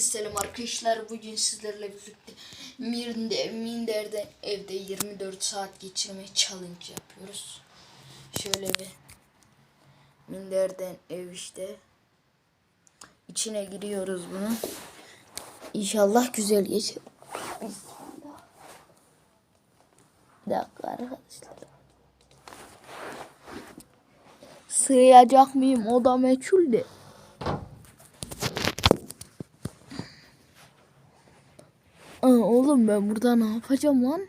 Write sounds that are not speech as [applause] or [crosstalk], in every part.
Selam arkadaşlar. Bugün sizlerle birlikte Minde, Minder'de evde 24 saat geçirme challenge yapıyoruz. Şöyle bir Minder'den ev işte. İçine giriyoruz bunu. İnşallah güzel geçer. Bir dakika arkadaşlar. Sığacak mıyım? O da meçhul de. Aa, oğlum ben burada ne yapacağım lan?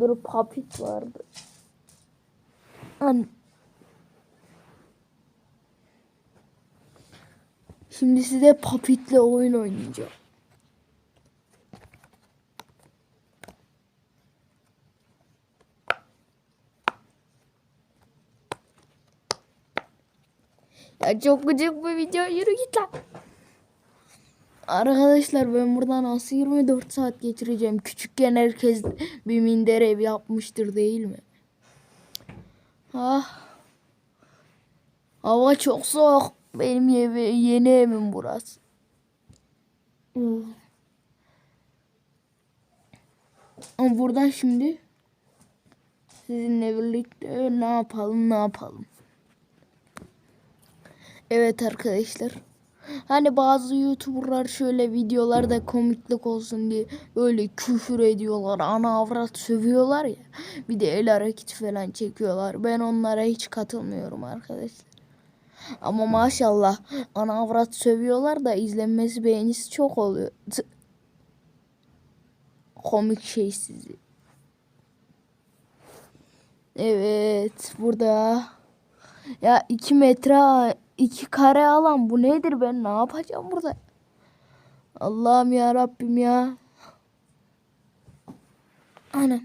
Dur papit vardı. An Şimdi size papitle oyun oynayacağım. Ya çok gıcık bir video yürü git lan. Arkadaşlar ben buradan nasıl 24 saat geçireceğim? Küçükken herkes bir minder ev yapmıştır değil mi? Ah. Hava çok soğuk. Benim evi, yeni evim burası. Hmm. Ama buradan şimdi sizinle birlikte ne yapalım ne yapalım. Evet arkadaşlar. Hani bazı YouTuber'lar şöyle videolarda komiklik olsun diye öyle küfür ediyorlar. Ana avrat sövüyorlar ya. Bir de el hareketi falan çekiyorlar. Ben onlara hiç katılmıyorum arkadaşlar. Ama maşallah ana avrat sövüyorlar da izlenmesi beğenisi çok oluyor. Tı- Komik şey sizi. Evet burada ya 2 metre 2 kare alan bu nedir ben ne yapacağım burada? Allah'ım ya Rabbim ya. Anam.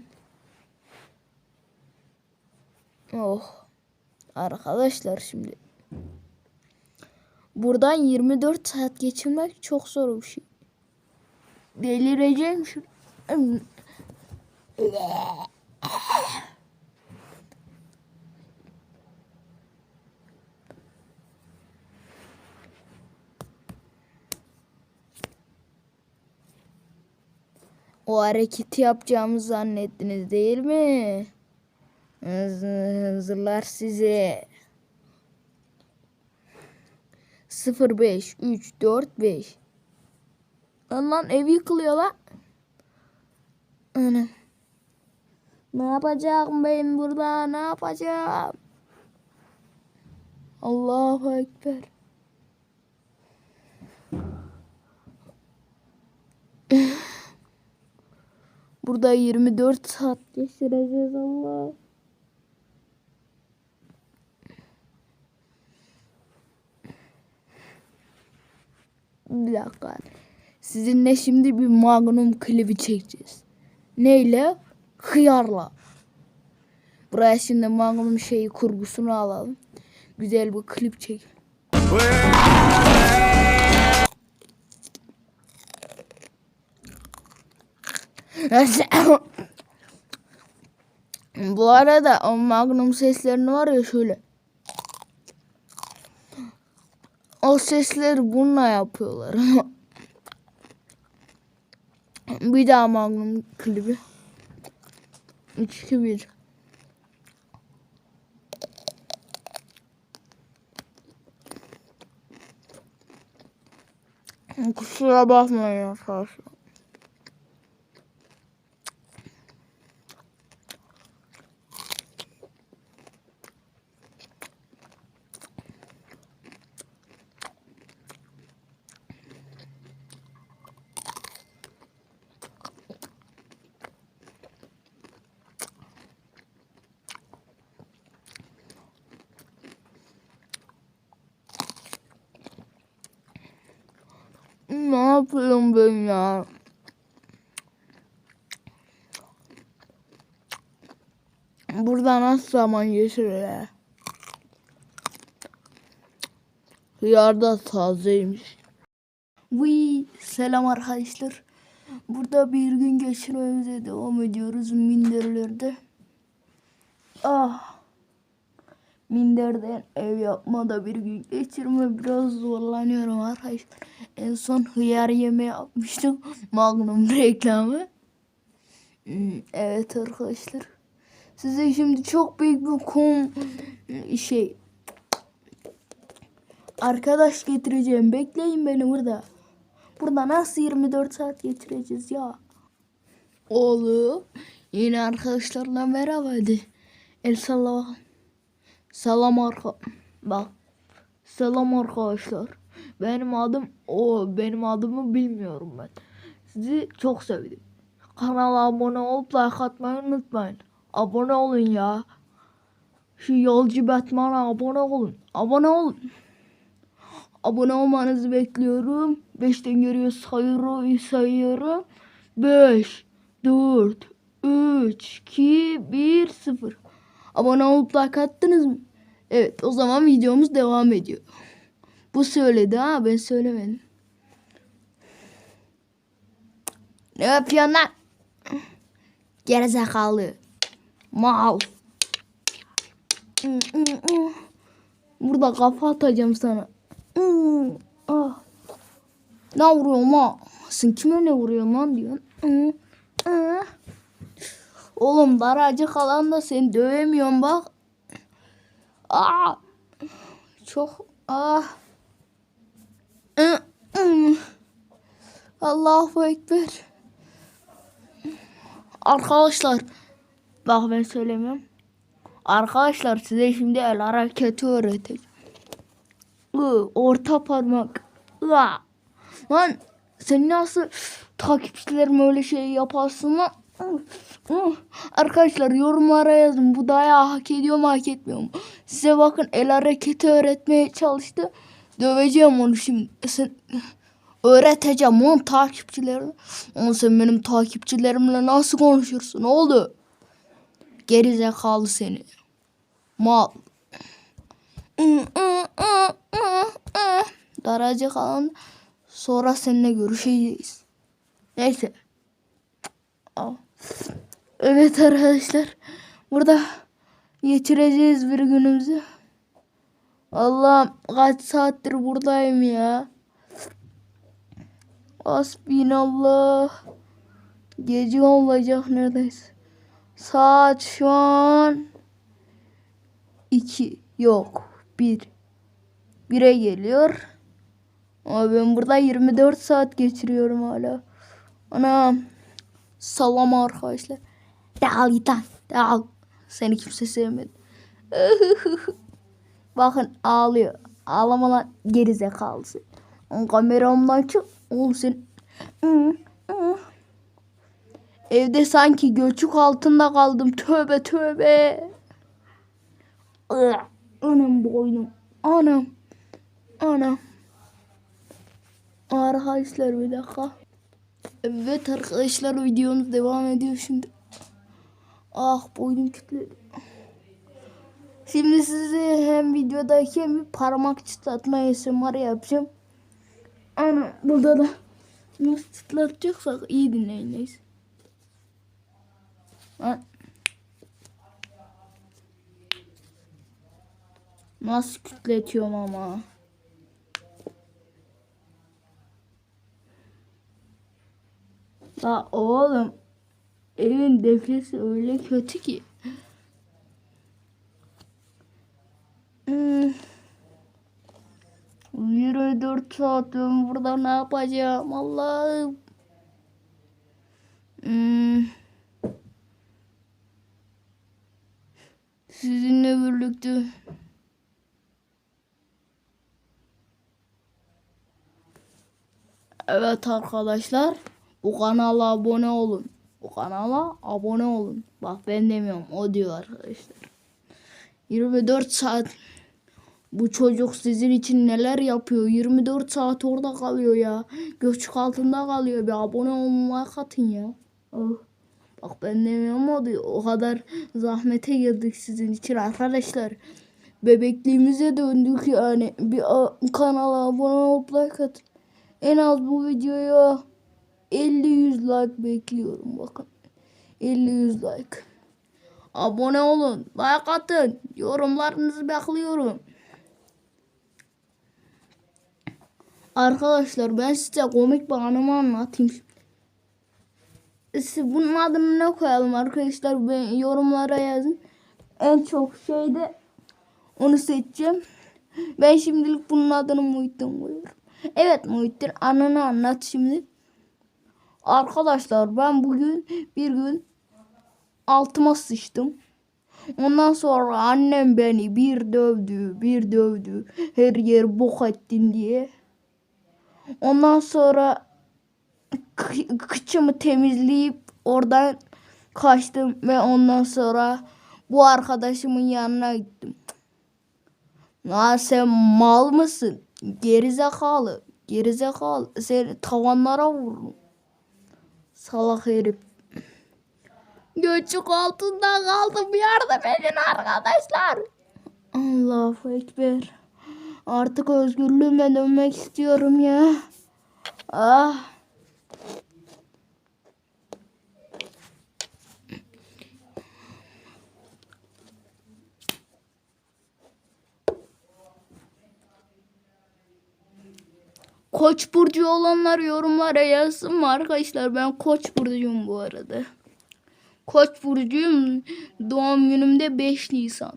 Oh. Arkadaşlar şimdi. Buradan 24 saat geçirmek çok zor bir şey. Delireceğim şu. O hareketi yapacağımı zannettiniz değil mi? Hızlılar sizi. 0 5 3 4 5 Lan lan ev yıkılıyor lan. Anam. Ne yapacağım ben burada? Ne yapacağım? Allahu Ekber. [laughs] Burada 24 saat geçireceğiz Allah. Bir dakika. Sizinle şimdi bir Magnum klibi çekeceğiz. Neyle? Hıyarla. Buraya şimdi Magnum şeyi kurgusunu alalım. Güzel bir klip çek. Bu arada o Magnum seslerini var ya şöyle. O sesleri bununla yapıyorlar. [laughs] bir daha Magnum klibi. 3 2 1 Kusura bakmayın arkadaşlar. Ne yapıyorum ben ya? Burada nasıl zaman geçirir? Hıyar da tazeymiş. Vıy, selam arkadaşlar. Burada bir gün geçirmemize devam ediyoruz minderlerde. Ah. Minderden ev yapmada bir gün geçirme biraz zorlanıyorum arkadaşlar. En son hıyar yeme yapmıştım. [laughs] Magnum reklamı. Hmm, Evet arkadaşlar. Size şimdi çok büyük bir kom şey arkadaş getireceğim. Bekleyin beni burada. Burada nasıl 24 saat geçireceğiz ya? Oğlum yine arkadaşlarla merhaba hadi. El salla bakalım. Selam arka. Bak. Selam arkadaşlar. Benim adım o benim adımı bilmiyorum ben. Sizi çok sevdim. Kanala abone olup like atmayı unutmayın. Abone olun ya. Şu yolcu Batman'a abone olun. Abone olun. Abone olmanızı bekliyorum. 5'ten geriye sayıyorum, sayıyorum. 5, 4, 3, 2, 1, 0. Abone olup like attınız mı? Evet o zaman videomuz devam ediyor. Bu söyledi ha ben söylemedim. Ne yapıyorsun lan? Gerizekalı. Mal. Burada kafa atacağım sana. Ah. Ne vuruyorsun lan? Sen kime ne vuruyorsun lan diyorsun. Oğlum daracık kalan da seni dövemiyorum bak. Aa. Çok ah. Allahu Ekber. Arkadaşlar bak ben söylemiyorum. Arkadaşlar size şimdi el hareketi öğreteceğim. Orta parmak. Iı. Lan sen nasıl takipçilerim öyle şey yaparsın lan? Arkadaşlar yorumlara yazın. Bu dayağı hak ediyor mu hak etmiyor mu? Size bakın el hareketi öğretmeye çalıştı. Döveceğim onu şimdi. Sen öğreteceğim onun takipçilerine. Ama sen benim takipçilerimle nasıl konuşursun? Ne oldu? Geri zekalı seni. Mal. Daracı kalan sonra seninle görüşeceğiz. Neyse. Evet arkadaşlar. Burada geçireceğiz bir günümüzü. Allah'ım kaç saattir buradayım ya. Asbinallah. Gece olacak neredeyse. Saat şu an 2 yok 1 1'e geliyor. Ama ben burada 24 saat geçiriyorum hala. Anam. Salam arkadaşlar. Dal gitan. Dal. Seni kimse sevmedi. [laughs] Bakın ağlıyor. Ağlama lan gerizekalısı. Kameramdan çık. Oğlum sen. Evde sanki göçük altında kaldım. Tövbe tövbe. Anam boynum. Anam. Anam. Arkadaşlar bir dakika. Evet arkadaşlar videomuz devam ediyor şimdi. Ah boynum kütledi. Şimdi size hem videodayken bir parmak çıtlatma ASMR yapacağım. Ana burada da nasıl çıtlatacaksak iyi dinleyin neyse. Nasıl kütletiyorum ama. La oğlum evin defresi öyle kötü ki. Hmm. 24 saat ben burada ne yapacağım Allah'ım. Hmm. Sizinle birlikte. Evet arkadaşlar. Bu kanala abone olun. Bu kanala abone olun. Bak ben demiyorum. O diyor arkadaşlar. 24 saat bu çocuk sizin için neler yapıyor? 24 saat orada kalıyor ya. Göçük altında kalıyor. Bir abone olmaya katın ya. Oh. Bak ben demiyorum o diyor. O kadar zahmete girdik sizin için arkadaşlar. Bebekliğimize döndük yani. Bir kanala abone olup like atın. En az bu videoya 50-100 like bekliyorum bakın. 50-100 like. Abone olun. Like atın. Yorumlarınızı bekliyorum. Arkadaşlar ben size komik bir anımı anlatayım. Bunun adını ne koyalım arkadaşlar? Yorumlara yazın. En çok şeyde onu seçeceğim. Ben şimdilik bunun adını Muhittin koyuyorum. Evet Muhittin anını anlat şimdi. Arkadaşlar ben bugün bir gün altıma sıçtım. Ondan sonra annem beni bir dövdü, bir dövdü. Her yer bok ettin diye. Ondan sonra kıçımı temizleyip oradan kaçtım ve ondan sonra bu arkadaşımın yanına gittim. Ya sen mal mısın? Gerizekalı. Gerizekalı. Seni tavanlara vururum. Salak herif. Göçük altında kaldım. Yardım edin arkadaşlar. Allahu Ekber. Artık özgürlüğüme dönmek istiyorum ya. Ah. Koç burcu olanlar yorumlara yazsın mı arkadaşlar? Ben Koç burcuyum bu arada. Koç burcuyum. Doğum günümde 5 Nisan.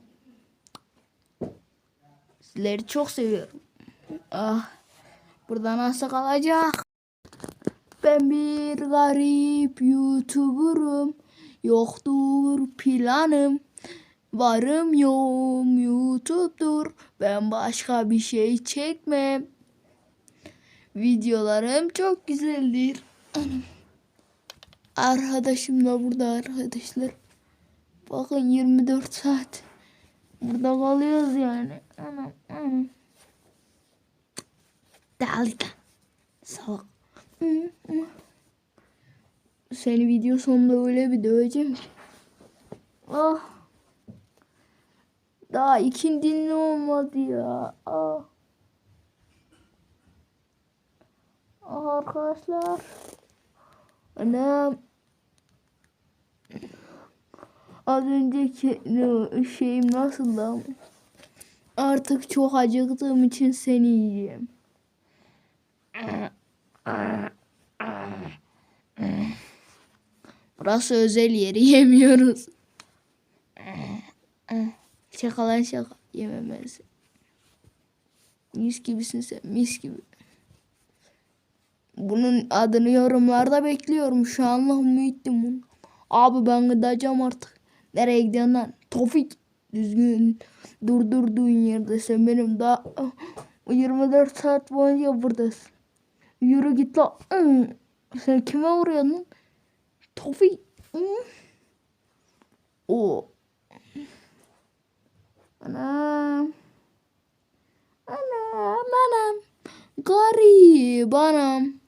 Sizleri çok seviyorum. Ah. Burada nasıl kalacak? Ben bir garip YouTuber'ım. Yoktur planım. Varım yoğum YouTube'dur. Ben başka bir şey çekmem. Videolarım çok güzeldir. Arkadaşım da burada arkadaşlar. Bakın 24 saat. Burada kalıyoruz yani. Anam anam. Dalga. Salak. Seni video sonunda öyle bir döveceğim ki. Ah. Daha ikindin olmadı ya. Ah. Ah arkadaşlar. Anam. Az önceki şeyim nasıldı. Artık çok acıktığım için seni yiyeceğim. Burası özel yeri [laughs] yemiyoruz. Şaka lan şaka. Yememez. Mis gibisin sen. Mis gibi. Bunun adını yorumlarda bekliyorum. Şu anlık müyittim bunu. Abi ben gideceğim artık. Nereye gidiyorsun lan? Tofik. Düzgün durdurduğun yerde sen benim daha [laughs] 24 saat boyunca buradasın. Yürü git la. [clears throat] Sen kime vuruyorsun lan? Tofik. [clears throat] O. Anam. Anam anam. Garip anam.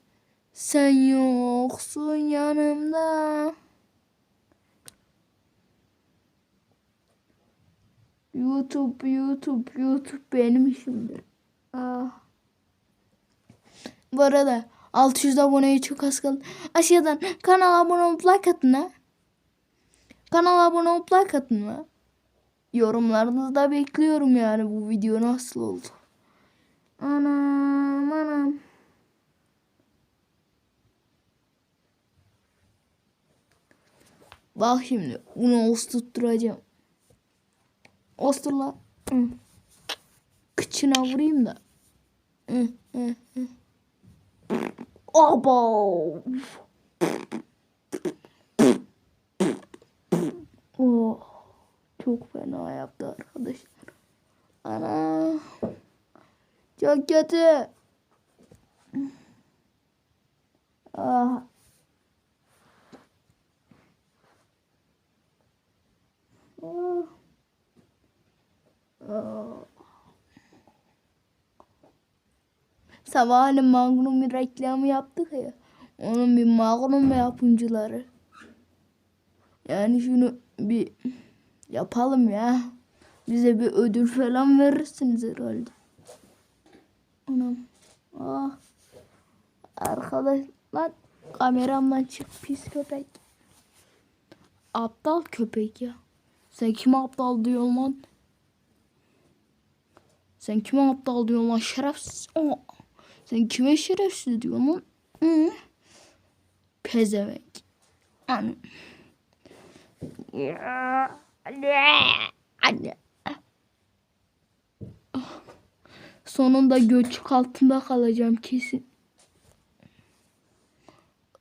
Sen yoksun yanımda. YouTube, YouTube, YouTube benim işimdir. Ah. Bu arada 600 aboneye çok az kaldı. Aşağıdan kanala abone olup like atın ha. Kanala abone olup like atın ha. Yorumlarınızı da bekliyorum yani bu video nasıl oldu. Anam anam. Bak şimdi bunu osturtturacağım. Ostur la. Hı. Kıçına vurayım da. Abo. Oh, çok fena yaptı arkadaşlar. Ana. Çok kötü. Ah. Ah. Ah. Sabahleyin Magnum reklamı yaptık ya. Onun bir Magnum yapımcıları. Yani şunu bir yapalım ya. Bize bir ödül falan verirsiniz herhalde. Anam. Ah. Arkadaş lan kameramdan çık pis köpek. Aptal köpek ya. Sen kime aptal diyorsun lan? Sen kime aptal diyorsun lan şerefsiz? Aa, sen kime şerefsiz diyorsun lan? Hı? Pezevenk. Anne. Anne. Sonunda göçük altında kalacağım kesin.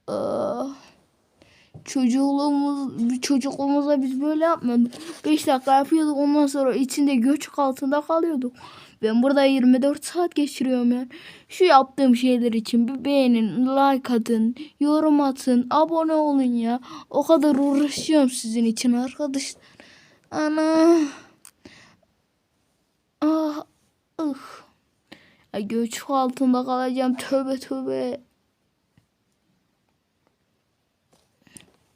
Ah. Çocukluğumuz, çocukluğumuzda biz böyle yapmıyorduk. 5 dakika yapıyorduk ondan sonra içinde göçük altında kalıyorduk. Ben burada 24 saat geçiriyorum yani. Şu yaptığım şeyler için bir beğenin, like atın, yorum atın, abone olun ya. O kadar uğraşıyorum sizin için arkadaşlar. Ana. Ah. Ay göçük altında kalacağım. Tövbe tövbe.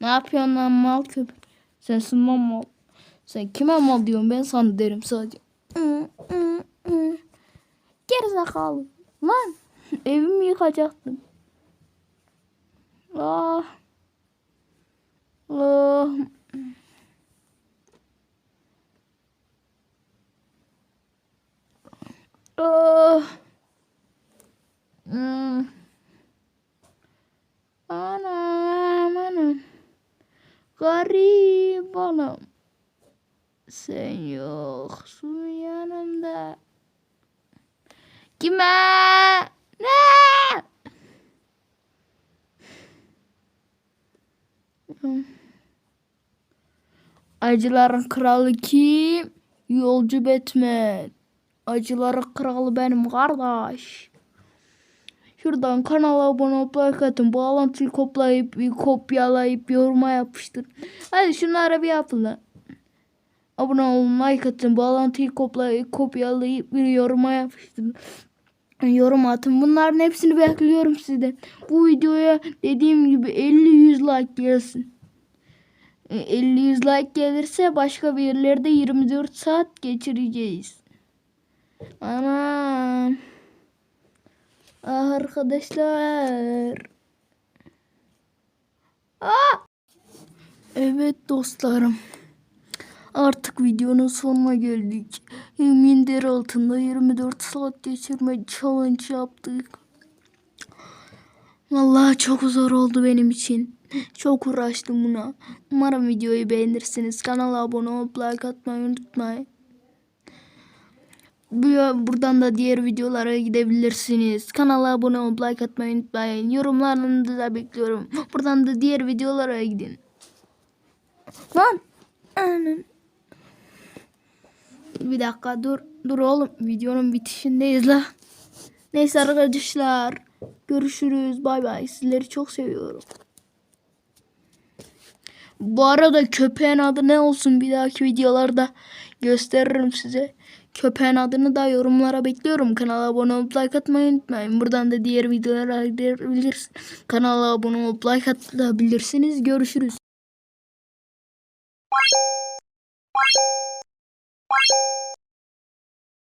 Ne yapıyorsun lan mal köpek? Sensin lan mal. Sen kime mal diyorsun ben sana derim sadece. Gerizekalı. Lan evimi yıkacaktım. Ah. Ah. Hmm. Anam anam. Garip anam. Sen yoksun yanımda. Kime? Ne? Acıların kralı kim? Yolcu Batman. Acıların kralı benim kardeş. Şuradan kanala abone olup like atın. Bağlantıyı kopyalayıp, kopyalayıp yoruma yapıştır. Hadi şunlara bir yapın lan. Abone olun, like atın. Bağlantıyı kopyalayıp, kopyalayıp bir yoruma yapıştırın. Yorum atın. Bunların hepsini bekliyorum sizden. Bu videoya dediğim gibi 50-100 like gelsin. E, 50-100 like gelirse başka bir yerlerde 24 saat geçireceğiz. Anam. Arkadaşlar. Aa! Evet dostlarım. Artık videonun sonuna geldik. Minder altında 24 saat geçirme challenge yaptık. Vallahi çok zor oldu benim için. Çok uğraştım buna. Umarım videoyu beğenirsiniz. Kanala abone olup like atmayı unutmayın. Bu- Buradan da diğer videolara gidebilirsiniz. Kanala abone olup like atmayı unutmayın. Yorumlarınızı da bekliyorum. [laughs] Buradan da diğer videolara gidin. Lan! Bir dakika dur. Dur oğlum. Videonun bitişindeyiz la. Neyse arkadaşlar. Görüşürüz. Bay bay. Sizleri çok seviyorum. Bu arada köpeğin adı ne olsun bir dahaki videolarda gösteririm size. Köpeğin adını da yorumlara bekliyorum. Kanala abone olup like atmayı unutmayın. Buradan da diğer videolara gidebilirsiniz. Kanala abone olup like atabilirsiniz. Görüşürüz.